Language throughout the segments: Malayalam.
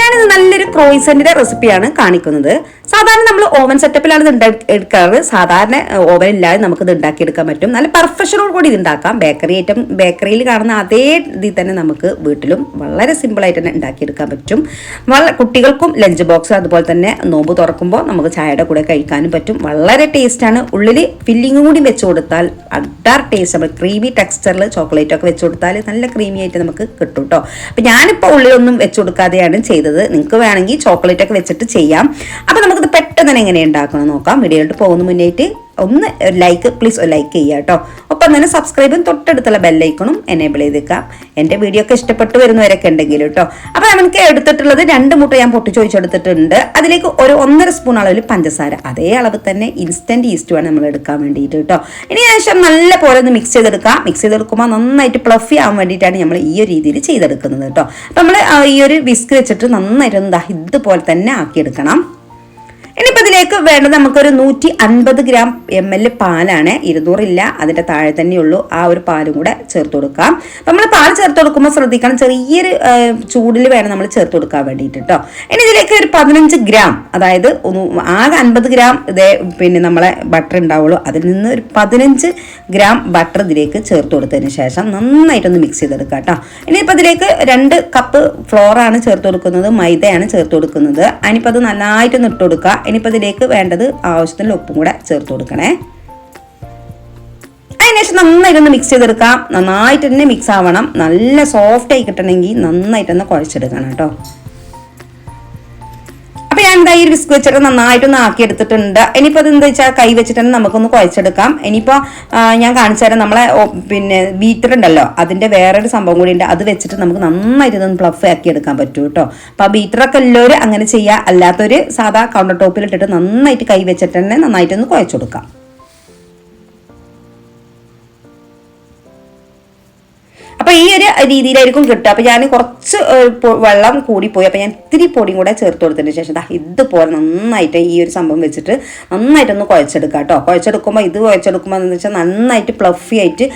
ഞാനിത് നല്ലൊരു ക്രോയിസന്റിന്റെ റെസിപ്പിയാണ് കാണിക്കുന്നത്. സാധാരണ നമ്മൾ ഓവൻ സെറ്റപ്പിലാണ് ഇത് എടുക്കാറ്. സാധാരണ ഓവൻ ഇല്ലാതെ നമുക്ക് ഇത് ഉണ്ടാക്കിയെടുക്കാൻ പറ്റും. നല്ല പെർഫെക്ഷനോട് കൂടി ഇത് ഉണ്ടാക്കാം ബേക്കറി ഐറ്റം ബേക്കറിയിൽ കാണുന്ന അതേ ഇതിൽ തന്നെ നമുക്ക് വീട്ടിലും വളരെ സിമ്പിൾ ആയിട്ട് തന്നെ ഉണ്ടാക്കിയെടുക്കാൻ പറ്റും. വളരെ കുട്ടികൾക്കും ലഞ്ച് ബോക്സ് അതുപോലെ തന്നെ നോമ്പ് തുറക്കുമ്പോൾ നമുക്ക് ചായയുടെ കൂടെ കഴിക്കാനും പറ്റും. വളരെ ടേസ്റ്റാണ് ഉള്ളിൽ ഫില്ലിങ്ങും കൂടി വെച്ച് കൊടുത്താൽ അഡാർ ടേസ്റ്റ് നമ്മൾ ക്രീമി ടെക്സ്ചറിൽ ചോക്ലേറ്റ് ഒക്കെ വെച്ച് കൊടുത്താൽ നല്ല ക്രീമി ആയിട്ട് നമുക്ക് കിട്ടും കേട്ടോ അപ്പം ഞാനിപ്പോൾ ഉള്ളിലൊന്നും വെച്ച് കൊടുക്കാതെയാണ് ചെയ്തത്. നിങ്ങൾക്ക് വേണമെങ്കിൽ ചോക്ലേറ്റ് ഒക്കെ വെച്ചിട്ട് ചെയ്യാം. അപ്പോൾ നമുക്കിത് പെട്ടെന്ന് തന്നെ എങ്ങനെ ഉണ്ടാക്കണം നോക്കാം. വീഡിയോയിലോട്ട് പോകുന്ന മുന്നേറ്റ് ഒന്ന് ലൈക്ക് പ്ലീസ് ഒരു ലൈക്ക് ചെയ്യുക കേട്ടോ. ഒപ്പം തന്നെ സബ്സ്ക്രൈബും തൊട്ടടുത്തുള്ള ബെല്ലൈക്കണും എനേബിൾ ചെയ്തേക്കാം. എന്റെ വീഡിയോ ഒക്കെ ഇഷ്ടപ്പെട്ടു വരുന്നവരൊക്കെ ഉണ്ടെങ്കിൽ കേട്ടോ അപ്പോൾ നമുക്ക് എടുത്തിട്ടുള്ളത് രണ്ട് മുട്ട ഞാൻ പൊട്ടി ചോദിച്ചെടുത്തിട്ടുണ്ട് അതിലേക്ക് ഒരു ഒന്നര സ്പൂൺ അളവിൽ പഞ്ചസാര. അതേ അളവ് തന്നെ ഇൻസ്റ്റന്റ് ഈസ്റ്റ് വേണം നമ്മൾ എടുക്കാൻ വേണ്ടിയിട്ട് കേട്ടോ ഇനി ശേഷം നല്ല പോലെ ഒന്ന് മിക്സ് ചെയ്തെടുക്കാം. മിക്സ് ചെയ്തെടുക്കുമ്പോൾ നന്നായിട്ട് പ്ലഫി ആവാൻ വേണ്ടിയിട്ടാണ് നമ്മൾ ഈ ഒരു രീതിയിൽ ചെയ്തെടുക്കുന്നത് കേട്ടോ അപ്പോൾ നമ്മൾ ഈ ഒരു വിസ്ക് വെച്ചിട്ട് നന്നായിട്ട് എന്താ ഇതുപോലെ തന്നെ ആക്കിയെടുക്കണം. ഇതിലേക്ക് വേണ്ടത് നമുക്കൊരു നൂറ്റി അൻപത് ഗ്രാം എം എൽ പാലാണ്. ഇരുന്നൂറില്ല അതിന്റെ താഴെ തന്നെയുള്ളൂ ആ ഒരു പാലും കൂടെ ചേർത്ത് കൊടുക്കാം. നമ്മൾ പാൽ ചേർത്ത് കൊടുക്കുമ്പോൾ ശ്രദ്ധിക്കണം ചെറിയൊരു ചൂടിൽ വേണം നമ്മൾ ചേർത്ത് കൊടുക്കാൻ വേണ്ടിയിട്ട് കേട്ടോ ഇനി ഇതിലേക്ക് ഒരു പതിനഞ്ച് ഗ്രാം അതായത് ആകെ അൻപത് ഗ്രാം ഇതേ പിന്നെ നമ്മളെ ബട്ടർ ഉണ്ടാവുള്ളൂ. അതിൽ നിന്ന് ഒരു പതിനഞ്ച് ഗ്രാം ബട്ടർ ഇതിലേക്ക് ചേർത്ത് കൊടുത്തതിന് ശേഷം നന്നായിട്ടൊന്ന് മിക്സ് ചെയ്തെടുക്കുക കേട്ടോ ഇനിയിപ്പോൾ ഇതിലേക്ക് രണ്ട് കപ്പ് ഫ്ലോറാണ് ചേർത്ത് കൊടുക്കുന്നത് മൈദയാണ് ചേർത്ത് കൊടുക്കുന്നത്. അതിനിപ്പോൾ അത് നന്നായിട്ടൊന്ന് ഇട്ട് കൊടുക്കുക. ഇനിയിപ്പോൾ ഇതിലേക്ക് വേണ്ടത് ആവശ്യത്തിനുള്ള ഉപ്പും കൂടെ ചേർത്ത് കൊടുക്കണേ. അതിനുശേഷം നന്നായിട്ടൊന്ന് മിക്സ് ചെയ്തെടുക്കാം. നന്നായിട്ട് തന്നെ മിക്സ് ആവണം. നല്ല സോഫ്റ്റ് ആയി കിട്ടണമെങ്കിൽ നന്നായിട്ടൊന്ന് കുഴച്ചെടുക്കണം കേട്ടോ. എന്താ ഈ ഒരു വെച്ചിട്ട് നന്നായിട്ടൊന്ന് ആക്കി എടുത്തിട്ടുണ്ട് ഇനിയിപ്പോൾ എന്താ വെച്ചാൽ കൈ വെച്ചിട്ട് തന്നെ നമുക്കൊന്ന് കുഴച്ചെടുക്കാം. ഇനിയിപ്പോൾ ഞാൻ കാണിച്ചു തരാം നമ്മളെ പിന്നെ ബീറ്റർ ഉണ്ടല്ലോ അതിന്റെ വേറൊരു സംഭവം കൂടി ഉണ്ട് അത് വെച്ചിട്ട് നമുക്ക് നന്നായിട്ട് ഇതൊന്ന് പ്ലഫ് ആക്കി എടുക്കാൻ പറ്റും കേട്ടോ അപ്പൊ ആ ബീറ്ററൊക്കെ എല്ലാവരും അങ്ങനെ ചെയ്യുക അല്ലാത്തൊരു സാധാ കൗണ്ടർ ടോപ്പിൽ ഇട്ടിട്ട് നന്നായിട്ട് കൈ വെച്ചിട്ട് തന്നെ നന്നായിട്ടൊന്ന് കുഴച്ചു അപ്പൊ ഈ ഒരു രീതിയിലായിരിക്കും കിട്ടുക. അപ്പൊ ഞാൻ കുറച്ച് വെള്ളം കൂടിപ്പോയി. അപ്പൊ ഞാൻ ഇത്തിരി പൊടിയും കൂടെ ചേർത്ത് കൊടുത്തതിന് ശേഷം ദാ ഇതുപോലെ നന്നായിട്ട് ഈ ഒരു സംഭവം വെച്ചിട്ട് നന്നായിട്ടൊന്ന് കുഴച്ചെടുക്കുക കേട്ടോ. കുഴച്ചെടുക്കുമ്പോൾ ഇത് കുഴച്ചെടുക്കുമ്പോൾ എന്ന് വെച്ചാൽ നന്നായിട്ട് പ്ലഫി ആയിട്ട്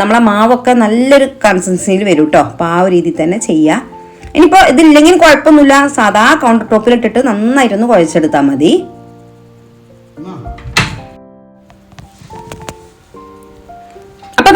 നമ്മളെ മാവൊക്കെ നല്ലൊരു കൺസിസ്റ്റൻസിയിൽ വരും കേട്ടോ. അപ്പോൾ ആ ഒരു രീതിയിൽ തന്നെ ചെയ്യുക ഇനിയിപ്പോൾ ഇതില്ലെങ്കിൽ കുഴപ്പമൊന്നുമില്ല. സാധാ കൗണ്ടർ ടോപ്പിലിട്ടിട്ട് നന്നായിട്ടൊന്ന് കുഴച്ചെടുത്താൽ മതി.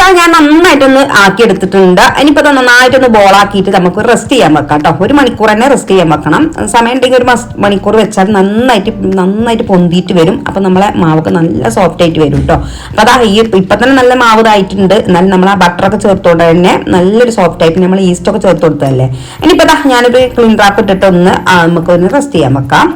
ദാ ഞാൻ നന്നായിട്ടൊന്ന് ആക്കി എടുത്തിട്ടുണ്ട് ഇനിയിപ്പോ ദാ നന്നായിട്ടൊന്ന് ബോളാക്കിയിട്ട് നമുക്ക് റെസ്റ്റ് ചെയ്യാൻ വെക്കാം കേട്ടോ ഒരു മണിക്കൂർ തന്നെ റെസ്റ്റ് ചെയ്യാൻ വെക്കണം. സമയം ഉണ്ടെങ്കിൽ ഒരു മണിക്കൂർ വെച്ചാൽ നന്നായിട്ട് നന്നായിട്ട് പൊന്തിയിട്ട് വരും. അപ്പൊ നമ്മളെ മാവൊക്കെ നല്ല സോഫ്റ്റ് ആയിട്ട് വരും കേട്ടോ അപ്പൊ അതാ ഈ ഇപ്പൊ തന്നെ നല്ല മാവ് ഇതായിട്ടുണ്ട്. എന്നാലും നമ്മൾ ആ ബട്ടറൊക്കെ ചേർത്തോണ്ട് തന്നെ നല്ലൊരു സോഫ്റ്റ് ആയിട്ട് നമ്മൾ ഈസ്റ്റ് ഒക്കെ ചേർത്ത് കൊടുത്തതല്ലേ. ഇനിയിപ്പോ ദാ ഞാനൊരു ക്ലീൻ ഡ്രാപ്പ് ഇട്ടിട്ട് ഒന്ന് ആ, നമുക്കൊന്ന് റെസ്റ്റ് ചെയ്യാൻ വെക്കാം.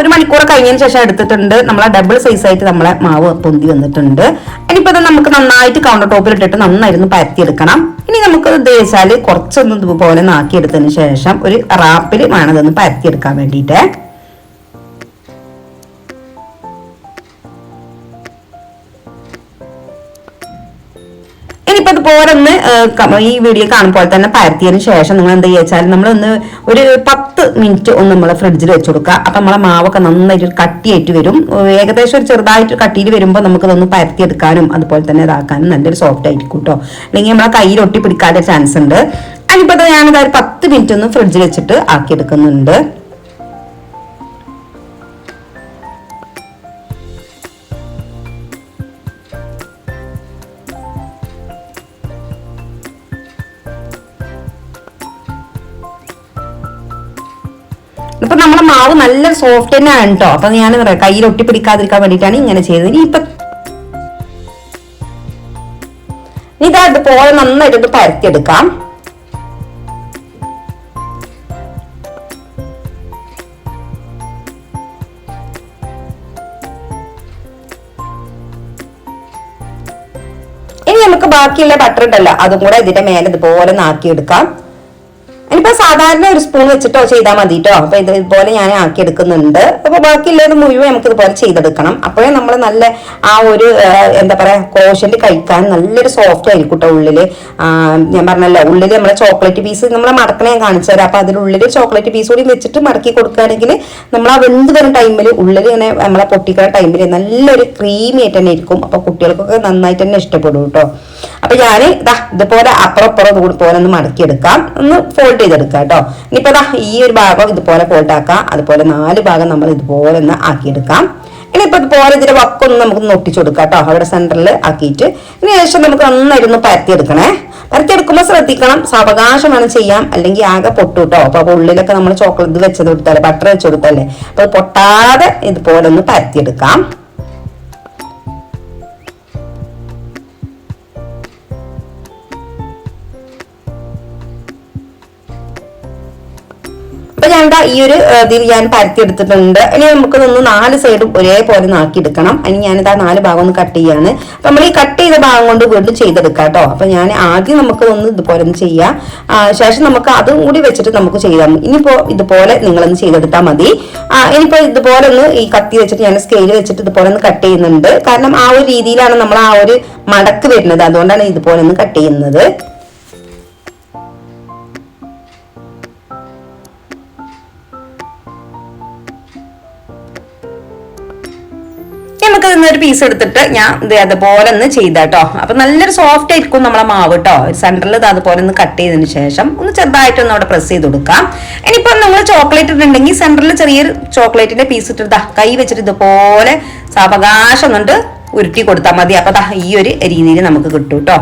ഒരു മണിക്കൂർ കഴിഞ്ഞതിന് ശേഷം എടുത്തിട്ടുണ്ട്. നമ്മളെ ഡബിൾ സൈസ് ആയിട്ട് നമ്മളെ മാവ് പൊന്തി വന്നിട്ടുണ്ട്. ഇനിയിപ്പോ ഇത് നമുക്ക് നന്നായിട്ട് കൗണ്ടർ ടോപ്പിൽ ഇട്ടിട്ട് നന്നായിരുന്നു പരത്തിയെടുക്കണം. ഇനി നമുക്ക് ഇത് കുറച്ചൊന്ന് ഇതുപോലെ നാക്കിയെടുത്തതിന് ശേഷം ഒരു റാപ്പിൽ വേണം ഇതൊന്ന് പരത്തിയെടുക്കാൻ വേണ്ടിയിട്ട്. ക- ഈ വീഡിയോ കാണുമ്പോൾ തന്നെ പരത്തിയതിന് ശേഷം നിങ്ങൾ എന്താ വെച്ചാൽ നമ്മളൊന്ന് ഒരു പത്ത് മിനിറ്റ് ഒന്ന് നമ്മൾ ഫ്രിഡ്ജിൽ വെച്ച് കൊടുക്കുക. അപ്പൊ നമ്മളെ മാവൊക്കെ നന്നായിട്ട് കട്ടിയായിട്ട് വരും. ഏകദേശം ഒരു ചെറുതായിട്ട് കട്ടിയിൽ വരുമ്പോൾ നമുക്ക് നമുക്കതൊന്ന് പരത്തിയെടുക്കാനും അതുപോലെ തന്നെ ഇതാക്കാനും നല്ലൊരു സോഫ്റ്റ് ആയിരിക്കും കേട്ടോ അല്ലെങ്കിൽ നമ്മളെ കയ്യിൽ ഒട്ടി പിടിക്കാതെ ചാൻസ് ഉണ്ട്. അതിനിപ്പോ ഞാനിത് ഒരു പത്ത് മിനിറ്റ് ഒന്ന് ഫ്രിഡ്ജിൽ വെച്ചിട്ട് ആക്കിയെടുക്കുന്നുണ്ട്. ഇപ്പൊ നമ്മുടെ മാവ് നല്ല സോഫ്റ്റ് തന്നെയാണ് കേട്ടോ അപ്പൊ ഞാൻ കയ്യിൽ ഒട്ടി പിടിക്കാതിരിക്കാൻ വേണ്ടിയിട്ടാണ് ഇങ്ങനെ ചെയ്തത്. ഇനി ഇപ്പൊ ഇതാ ഇതുപോലെ നന്നായിട്ട് പരത്തിയെടുക്കാം. ഇനി നമുക്ക് ബാക്കിയുള്ള ബട്ടർ ഉണ്ടല്ലോ അതും കൂടെ ഇതിന്റെ മേലെ ഇതുപോലെ നാക്കിയെടുക്കാം. സാധാരണ ഒരു സ്പൂൺ വെച്ചിട്ടോ ചെയ്താൽ മതി കേട്ടോ അപ്പൊ ഇത് ഇതുപോലെ ഞാൻ ആക്കി എടുക്കുന്നുണ്ട് അപ്പൊ ബാക്കിയുള്ളത് മുഴുവൻ നമുക്ക് ഇതുപോലെ ചെയ്തെടുക്കണം. അപ്പോഴേ നമ്മൾ നല്ല ആ ഒരു എന്താ പറയാ കോഷന്റ് കഴിക്കാൻ നല്ലൊരു സോഫ്റ്റ് ആയിരിക്കും കേട്ടോ ഉള്ളിൽ. ഞാൻ പറഞ്ഞല്ലോ ഉള്ളിൽ നമ്മളെ ചോക്ലേറ്റ് പീസ് നമ്മളെ മടക്കണേ ഞാൻ കാണിച്ചു തരാം. അപ്പൊ അതിനുള്ളിൽ ചോക്ലേറ്റ് പീസ് കൂടി വെച്ചിട്ട് മടക്കി കൊടുക്കുകയാണെങ്കിൽ നമ്മൾ ആ വെന്ത് വരുന്ന ടൈമിൽ ഉള്ളിൽ ഇങ്ങനെ നമ്മളെ പൊട്ടിക്കുന്ന ടൈമിൽ നല്ലൊരു ക്രീമി ആയിട്ട് തന്നെ ഇരിക്കും. അപ്പൊ കുട്ടികൾക്കൊക്കെ നന്നായിട്ട് തന്നെ ഇഷ്ടപ്പെടും കേട്ടോ അപ്പൊ ഞാൻ ഇതാ ഇതുപോലെ അപ്പുറം അപ്പുറം കൂടി പോലെ ഒന്ന് മടക്കിയെടുക്കാം. ഒന്ന് ഫോൾഡ് ചെയ്തെടുക്കാം കേട്ടോ. ഇനിയിപ്പോ ദാ ഈ ഒരു ഭാഗം ഇതുപോലെ ഫോൾഡ് ആക്കാം. അതുപോലെ നാല് ഭാഗം നമ്മൾ ഇതുപോലെ ഒന്ന് ആക്കിയെടുക്കാം. ഇനി ഇപ്പൊ ഇതുപോലെ ഇതിന്റെ വക്കൊന്ന് നമുക്ക് ഒട്ടിച്ചു കൊടുക്കാം കേട്ടോ. അവിടെ സെന്ററിൽ ആക്കിയിട്ട്. ഇനി ശേഷം നമുക്ക് നന്നായിരുന്നു പരത്തിയെടുക്കണേ. പരത്തിയെടുക്കുമ്പോൾ ശ്രദ്ധിക്കണം. സാവകാശം വേണം ചെയ്യാം അല്ലെങ്കിൽ ആകെ പൊട്ടു കേട്ടോ. അപ്പൊ ഉള്ളിലൊക്കെ നമ്മൾ ചോക്ലേറ്റ് വെച്ചത് കൊടുത്തല്ലേ ബട്ടർ വെച്ച് കൊടുത്തല്ലേ അപ്പൊ പൊട്ടാതെ ഇതുപോലെ ഒന്ന് പരത്തിയെടുക്കാം. ഞാൻ ഈ ഒരു ഇതിൽ ഞാൻ പരത്തി എടുത്തിട്ടുണ്ട് ഇനി നമുക്ക് ഒന്ന് നാല് സൈഡും ഒരേപോലെ നാക്കിയെടുക്കണം. ഇനി ഞാനിതാ നാല് ഭാഗം ഒന്ന് കട്ട് ചെയ്യാണ്. അപ്പൊ നമ്മൾ ഈ കട്ട് ചെയ്ത ഭാഗം കൊണ്ട് വീണ്ടും ചെയ്തെടുക്കാം കേട്ടോ. അപ്പൊ ഞാൻ ആദ്യം നമുക്ക് ഒന്ന് ഇതുപോലെ ഒന്ന് ചെയ്യാം. ശേഷം നമുക്ക് അതും കൂടി വെച്ചിട്ട് നമുക്ക് ചെയ്യാം ഇനിയിപ്പോ ഇതുപോലെ നിങ്ങളൊന്ന് ചെയ്തെടുത്താൽ മതി. ആ, ഇനിയിപ്പോ ഇതുപോലെ ഒന്ന് ഈ കത്തി വെച്ചിട്ട് ഞാൻ സ്കെയിൽ വെച്ചിട്ട് ഇതുപോലെ ഒന്ന് കട്ട് ചെയ്യുന്നുണ്ട്. കാരണം ആ ഒരു രീതിയിലാണ് നമ്മൾ ആ ഒരു മടക്ക് വരുന്നത്. അതുകൊണ്ടാണ് ഇതുപോലെ ഒന്ന് കട്ട് ചെയ്യുന്നത്. ഒരു പീസ് എടുത്തിട്ട് ഞാൻ ഇത് അതുപോലെ ഒന്ന് ചെയ്താട്ടോ. അപ്പൊ നല്ലൊരു സോഫ്റ്റ് ആയിരിക്കും നമ്മളെ മാവ് കേട്ടോ സെന്ററിൽ ഇത് അതുപോലെ ഒന്ന് കട്ട് ചെയ്തതിന് ശേഷം ഒന്ന് ചെറുതായിട്ടൊന്ന് അവിടെ പ്രസ് ചെയ്ത് കൊടുക്കാം. ഇനിയിപ്പോ നമ്മൾ ചോക്ലേറ്റ് ഇട്ടുണ്ടെങ്കിൽ സെന്ററിൽ ചെറിയൊരു ചോക്ലേറ്റിന്റെ പീസ് ഇട്ടിട്ട് കൈ വെച്ചിട്ട് ഇതുപോലെ സാവകാശം കൊണ്ട് ഉരുട്ടി കൊടുത്താൽ മതി. അപ്പൊ ഈ ഒരു രീതിയിൽ നമുക്ക് കിട്ടും കേട്ടോ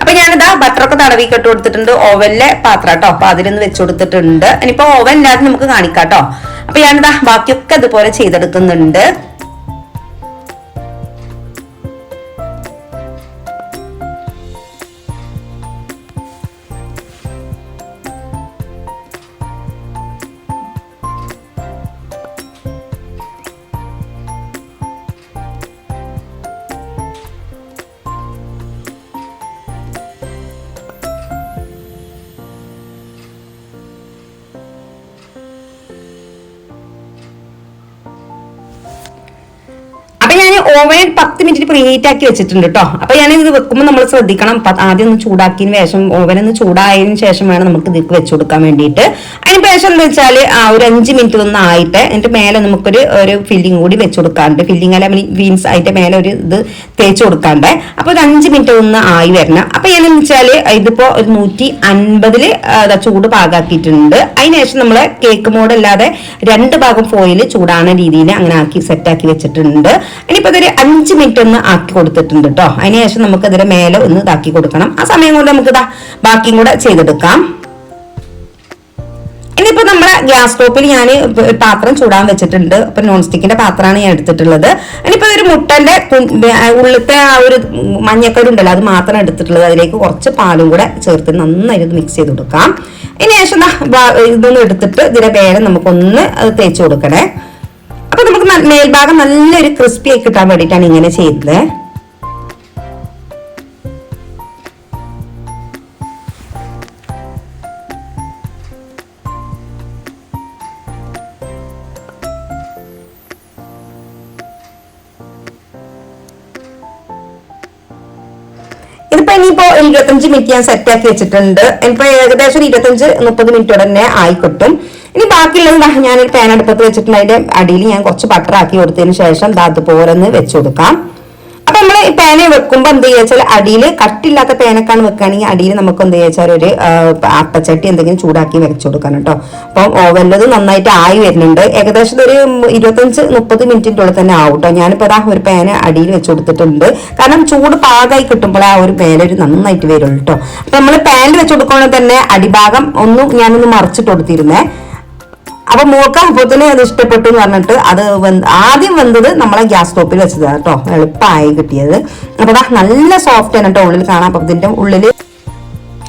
അപ്പൊ ഞാനിതാ ബട്ടറൊക്കെ തടവി കെട്ട് കൊടുത്തിട്ടുണ്ട്. ഓവനിലെ പാത്രം കേട്ടോ അപ്പൊ അതിലൊന്ന് വെച്ചു കൊടുത്തിട്ടുണ്ട്. ഇനിയിപ്പോ ഓവൻ ഇല്ലാതെ നമുക്ക് കാണിക്കാം കേട്ടോ അപ്പൊ ഞാനിതാ ബാക്കിയൊക്കെ ഇതുപോലെ ചെയ്തെടുക്കുന്നുണ്ട്. ഓവൻ പത്ത് മിനിറ്റ് പ്രീഹീറ്റ് ആക്കി വെച്ചിട്ടുണ്ട് കേട്ടോ അപ്പൊ ഞാൻ ഇത് വെക്കുമ്പോൾ നമ്മൾ ശ്രദ്ധിക്കണം ആദ്യം ഒന്ന് ചൂടാക്കിയതിന് ശേഷം ഓവൻ ഒന്ന് ചൂടായതിനു ശേഷം വേണം നമുക്ക് ഇത് വെച്ചു കൊടുക്കാൻ വേണ്ടിയിട്ട്. അതിന് ശേഷം എന്താ വെച്ചാൽ ആ ഒരു അഞ്ച് മിനിറ്റ് ഒന്ന് ആയിട്ട് എന്നിട്ട് മേലെ നമുക്കൊരു ഒരു ഫില്ലിംഗ് കൂടി വെച്ച് കൊടുക്കാറുണ്ട്. ഫില്ലിംഗ് അല്ല വീൻസ് അതിന്റെ മേലെ ഒരു ഇത് തേച്ച് കൊടുക്കാണ്ട് അപ്പൊ ഒരു അഞ്ച് മിനിറ്റ് ഒന്ന് ആയി വരണം. അപ്പൊ ഞാൻ വെച്ചാൽ ഇതിപ്പോ ഒരു നൂറ്റി അൻപതിൽ ചൂട് പാകാക്കിയിട്ടുണ്ട്. അതിനുശേഷം നമ്മൾ കേക്ക് മോഡ് അല്ലാതെ രണ്ട് ഭാഗം ഫോയിൽ ചൂടാണ് രീതിയിൽ അങ്ങനെ ആക്കി സെറ്റ് ആക്കി വെച്ചിട്ടുണ്ട്. ഇനിയിപ്പോ ഇതൊരു അഞ്ച് മിനിറ്റ് ഒന്ന് ആക്കി കൊടുത്തിട്ടുണ്ട് കേട്ടോ അതിനുശേഷം നമുക്ക് ഇതിന്റെ മേലെ ഒന്ന് ഇതാക്കി കൊടുക്കണം. ആ സമയം കൊണ്ട് നമുക്ക് ഇതാ ബാക്കിയും കൂടെ ചെയ്തെടുക്കാം. ഇനിയിപ്പോ നമ്മുടെ ഗ്യാസ് സ്റ്റോപ്പിൽ ഞാൻ പാത്രം ചൂടാൻ വെച്ചിട്ടുണ്ട്. അപ്പൊ നോൺ സ്റ്റിക്കിന്റെ പാത്രമാണ് ഞാൻ എടുത്തിട്ടുള്ളത്. ഇനിയിപ്പോ ഒരു മുട്ടന്റെ ഉള്ളിത്തെ ആ ഒരു മഞ്ഞക്കരു ഉണ്ടല്ലോ അത് മാത്രം എടുത്തിട്ടുള്ളത്. അതിലേക്ക് കുറച്ച് പാലും കൂടെ ചേർത്ത് നന്നായിട്ട് മിക്സ് ചെയ്ത് കൊടുക്കാം. ഇനി ശേഷം ഇതൊന്ന് എടുത്തിട്ട് ഇതിന്റെ പേരെ നമുക്കൊന്ന് അത് തേച്ച് കൊടുക്കണേ. അപ്പൊ നമുക്ക് മേൽഭാഗം നല്ലൊരു ക്രിസ്പി ആയി കിട്ടാൻ വേണ്ടിയിട്ടാണ് ഇങ്ങനെ ചെയ്തത് ഇനിയിപ്പോ ഇരുപത്തഞ്ച് മിനിറ്റ് ഞാൻ സെറ്റ് ആക്കി വെച്ചിട്ടുണ്ട്. ഇനിയിപ്പോ ഏകദേശം ഒരു ഇരുപത്തഞ്ച് മുപ്പത് മിനിറ്റ് തന്നെ ആയി കിട്ടും ഇനി ബാക്കിയുള്ളത് ഞാൻ ഞാനൊരു പാൻ അടുപ്പത്ത് വെച്ചിട്ടുണ്ട്. അതിന്റെ അടിയിൽ ഞാൻ കുറച്ച് ബട്ടർ ആക്കി കൊടുത്തതിന് ശേഷം ദാത്ത് പോരെന്ന് വെച്ചു കൊടുക്കാം. അപ്പൊ നമ്മൾ ഈ പേന വെക്കുമ്പോൾ എന്ത് ചെയ്യുക വെച്ചാൽ അടിയിൽ കട്ടില്ലാത്ത പേനക്കാണ് വെക്കുകയാണെങ്കിൽ അടിയിൽ നമുക്ക് എന്ത് ചെയ്യുക വെച്ചാൽ ഒരു അപ്പച്ചട്ടി എന്തെങ്കിലും ചൂടാക്കി വെച്ചു കൊടുക്കണം കേട്ടോ. അപ്പം ഓവനിലത് നന്നായിട്ട് ആയി വരുന്നുണ്ട്. ഏകദേശം ഒരു ഇരുപത്തഞ്ച് മുപ്പത് മിനിറ്റിന്റെ ഉള്ളിൽ തന്നെ ആവും കേട്ടോ. ഞാനിപ്പോൾ അതാ ഒരു പേന അടിയിൽ വെച്ച് കൊടുത്തിട്ടുണ്ട്. കാരണം ചൂട് പാകമായി കിട്ടുമ്പോൾ ആ ഒരു പേന ഒരു നന്നായിട്ട് വരുള്ളൂ കേട്ടോ. അപ്പൊ നമ്മൾ പാനിൽ വെച്ച് കൊടുക്കുമ്പോൾ തന്നെ അടിഭാഗം ഒന്നും ഞാനൊന്ന് മറിച്ചിട്ട് കൊടുത്തിരുന്നേ. അപ്പൊ മോൾക്ക് അപ്പത്തിന് അത് ഇഷ്ടപ്പെട്ടു എന്ന് പറഞ്ഞിട്ട് അത് ആദ്യം വന്നത് നമ്മളെ ഗ്യാസ് സ്റ്റോപ്പിൽ വെച്ചതാണ് കേട്ടോ. എളുപ്പമായി കിട്ടിയത്. അപ്പൊ നല്ല സോഫ്റ്റ് ആണ് കേട്ടോ ഉള്ളിൽ കാണാം അപ്പൊ ഇതിന്റെ ഉള്ളിൽ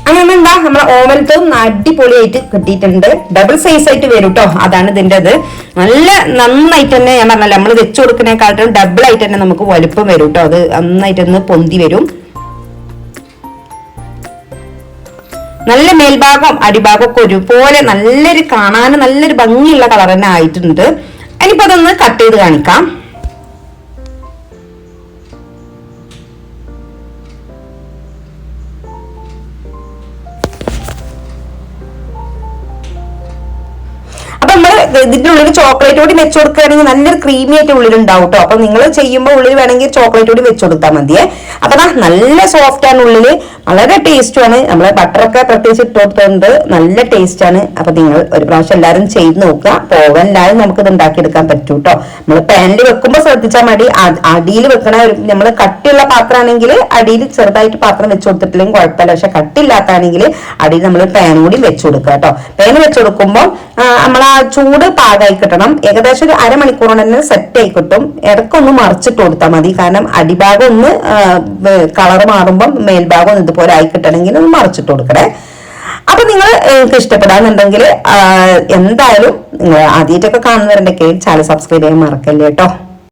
അങ്ങനെ എന്താ നമ്മളെ ഓവനത്തും അടിപൊളിയായിട്ട് കിട്ടിയിട്ടുണ്ട്. ഡബിൾ സൈസ് ആയിട്ട് വരും കേട്ടോ. അതാണ് ഇതിന്റെ ഇത് നല്ല നന്നായിട്ട് തന്നെ ഞാൻ പറഞ്ഞല്ലോ നമ്മൾ വെച്ചു കൊടുക്കുന്നതിനെക്കാട്ടും ഡബിൾ ആയിട്ട് തന്നെ നമുക്ക് വലുപ്പം വരും കേട്ടോ. അത് നന്നായിട്ട് നന്നായിട്ടൊന്ന് പൊന്തി വരും. നല്ല മേൽഭാഗം അടിഭാഗം ഒക്കെ ഒരുപോലെ നല്ലൊരു കാണാൻ നല്ലൊരു ഭംഗിയുള്ള കളർ തന്നെ ആയിട്ടുണ്ട്. ഇനിയിപ്പോ അതൊന്ന് കട്ട് ചെയ്ത് കാണിക്കാം. ഇതിന്റെ ഉള്ളിൽ ചോക്ലേറ്റ് കൂടി വെച്ച് കൊടുക്കുകയാണെങ്കിൽ നല്ലൊരു ക്രീമി ആയിട്ട് ഉള്ളിൽ ഉണ്ടാവും കേട്ടോ അപ്പൊ നിങ്ങൾ ചെയ്യുമ്പോൾ ഉള്ളിൽ വേണമെങ്കിൽ ചോക്ലേറ്റ് കൂടി വെച്ച് കൊടുത്താൽ മതിയേ അപ്പൊ നല്ല സോഫ്റ്റ് ആണ് ഉള്ളിൽ. വളരെ ടേസ്റ്റും ആണ്. നമ്മളെ ബട്ടറൊക്കെ പ്രത്യേകിച്ച് ഇട്ട് കൊടുത്തതുകൊണ്ട് നല്ല ടേസ്റ്റ് ആണ്. അപ്പൊ നിങ്ങൾ ഒരു പ്രാവശ്യം എല്ലാവരും ചെയ്ത് നോക്കുക. പോവല്ലാതെ നമുക്ക് ഇത് ഉണ്ടാക്കിയെടുക്കാൻ പറ്റൂ കേട്ടോ നമ്മൾ പാനിൽ വെക്കുമ്പോൾ ശ്രദ്ധിച്ചാൽ മതി. അടിയിൽ വെക്കണ നമ്മൾ കട്ടിയുള്ള പാത്രമാണെങ്കിൽ അടിയിൽ ചെറുതായിട്ട് പാത്രം വെച്ച് കൊടുത്തിട്ടില്ലെങ്കിൽ കുഴപ്പമില്ല. പക്ഷെ കട്ടില്ലാത്താണെങ്കിൽ അടിയിൽ നമ്മൾ പാൻ കൂടി വെച്ച് കൊടുക്കുക കേട്ടോ പാൻ വെച്ച് കൊടുക്കുമ്പോൾ നമ്മൾ ആ ചൂട് പാകമായി കിട്ടണം. ഏകദേശം ഒരു അരമണിക്കൂർ തന്നെ സെറ്റ് ആയി കിട്ടും. ഇടക്കൊന്ന് മറിച്ചിട്ട് കൊടുത്താൽ മതി. കാരണം അടിഭാഗം ഒന്ന് കളർ മാറുമ്പം മേൽഭാഗം ഒന്ന് ഇതുപോലെ ആയി കിട്ടണമെങ്കിൽ ഒന്ന് മറിച്ചിട്ട് കൊടുക്കണേ. അപ്പൊ നിങ്ങൾ നിങ്ങൾക്ക് ഇഷ്ടപ്പെടാന്നുണ്ടെങ്കിൽ എന്തായാലും നിങ്ങൾ ആദ്യമായിട്ടൊക്കെ കാണുന്നവരുണ്ടെങ്കിൽ ചാനൽ സബ്സ്ക്രൈബ് ചെയ്യാൻ മറക്കല്ലേ കേട്ടോ.